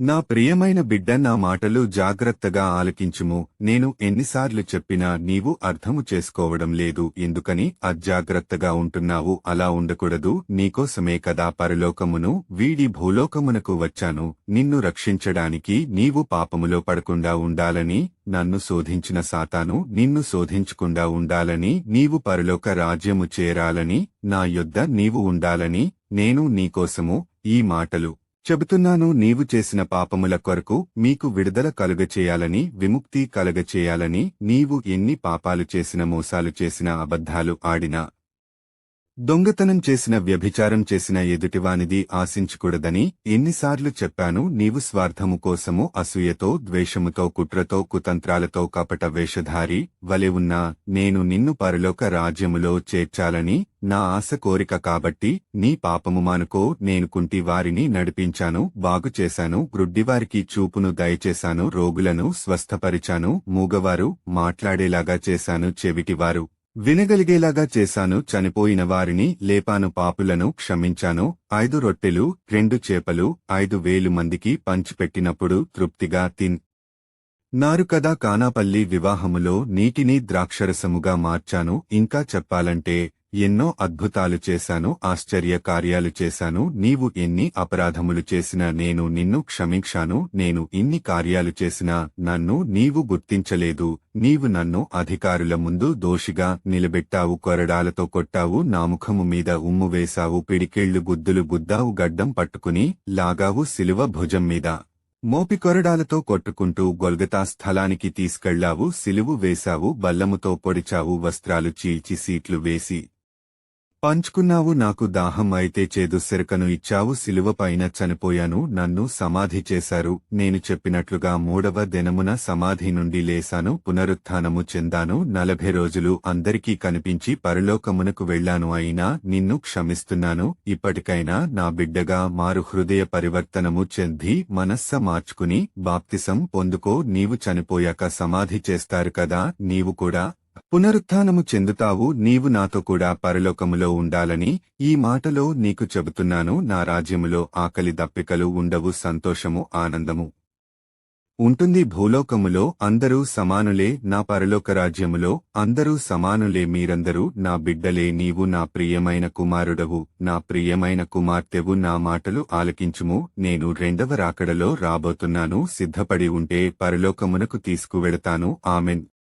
నా ప్రియమైన బిడ్డ నా మాటలు జాగ్రత్తగా ఆలకించుము. నేను ఎన్నిసార్లు చెప్పినా నీవు అర్థము చేసుకోవడం లేదు. ఎందుకని? అజాగ్రత్తగా ఉంటున్నావు. అలా ఉండకూడదు. నీకోసమే కదా పరలోకమును వీడి భూలోకమునకు వచ్చాను. నిన్ను రక్షించడానికి నీవు పాపములో పడకుండా ఉండాలని నన్ను శోధించిన సాతాను నిన్ను శోధించకుండా ఉండాలని నీవు పరలోక రాజ్యము చేరాలని నా యొద్ద నీవు ఉండాలని నేను నీకోసము ఈ మాటలు చెబుతున్నాను నీవు చేసిన పాపముల కొరకు మీకు విడుదల కలుగచేయాలని విముక్తి కలుగచేయాలని నీవు ఎన్ని పాపాలు చేసిన మోసాలు చేసిన అబద్ధాలు ఆడినా దొంగతనం చేసిన వ్యభిచారం చేసిన ఎదుటివానిది ఆశించకూడదని ఎన్నిసార్లు చెప్పాను నీవు స్వార్థము కోసము అసూయతో ద్వేషముతో కుట్రతో కుతంత్రాలతో కపట వేషధారి వలె ఉన్నా నేను నిన్ను పరలోక రాజ్యములో చేర్చాలని నా ఆశ కోరిక కాబట్టి నీ పాపము మానుకో నేను కుంటి వారిని నడిపించాను బాగుచేశాను గ్రుడ్డివారికి చూపును దయచేశాను రోగులను స్వస్థపరిచాను మూగవారు మాట్లాడేలాగా చేశాను చెవిటివారు వినగలిగేలాగా చేశాను చనిపోయిన వారిని లేపాను పాపులను క్షమించాను. ఐదు రొట్టెలు రెండు చేపలు ఐదు వేలు మందికి పంచిపెట్టినప్పుడు తృప్తిగా తిన్. నారు కదా కానాపల్లి వివాహములో నీటిని ద్రాక్షరసముగా మార్చాను. ఇంకా చెప్పాలంటే ఎన్నో అద్భుతాలు చేశాను ఆశ్చర్య కార్యాలు చేశాను నీవు ఎన్ని అపరాధములు చేసినా నేను నిన్ను క్షమించాను నేను ఇన్ని కార్యాలు చేసినా నన్ను నీవు గుర్తించలేదు నీవు నన్ను అధికారుల ముందు దోషిగా నిలబెట్టావు కొరడాలతో కొట్టావు నా ముఖము మీద ఉమ్ము వేశావు పిడికేళ్ళు గుద్దులు గుద్దావు గడ్డం పట్టుకుని లాగావు సిలువ భుజం మీద. మోపి కొరడాలతో కొట్టుకుంటూ గొల్గతా స్థలానికి తీసుకెళ్ళావు సిలువు వేశావు బల్లముతో పొడిచావు వస్త్రాలు చీల్చి సీట్లు వేసి పంచుకున్నావు నాకు దాహం అయితే చేదు సెరకను ఇచ్చావు సిలువపైన చనిపోయాను నన్ను సమాధి చేశారు నేను చెప్పినట్లుగా మూడవ దినమున సమాధి నుండి లేశాను పునరుత్థానము చెందాను నలభై రోజులు అందరికీ కనిపించి పరలోకమునకు వెళ్ళాను అయినా నిన్ను క్షమిస్తున్నాను ఇప్పటికైనా నా బిడ్డగా మారు హృదయ పరివర్తనము చెంది మనస్స మార్చుకుని బాప్తిసం పొందుకో నీవు చనిపోయాక సమాధి చేస్తారు కదా నీవు కూడా పునరుత్థానము చెందుతావు నీవు నాతో కూడా పరలోకములో ఉండాలని ఈ మాటలో నీకు చెబుతున్నాను. నా రాజ్యములో ఆకలి దప్పికలు ఉండవు సంతోషము ఆనందము ఉంటుంది. భూలోకములో అందరూ సమానులే నా పరలోక రాజ్యములో అందరూ సమానులే. మీరందరూ నా బిడ్డలే నీవు నా ప్రియమైన కుమారుడవు నా ప్రియమైన కుమార్తెవు. నా మాటలు ఆలకించుము. నేను రెండవ రాకడలో రాబోతున్నాను. సిద్ధపడి ఉంటే పరలోకమునకు తీసుకువెడతాను. ఆమెన్.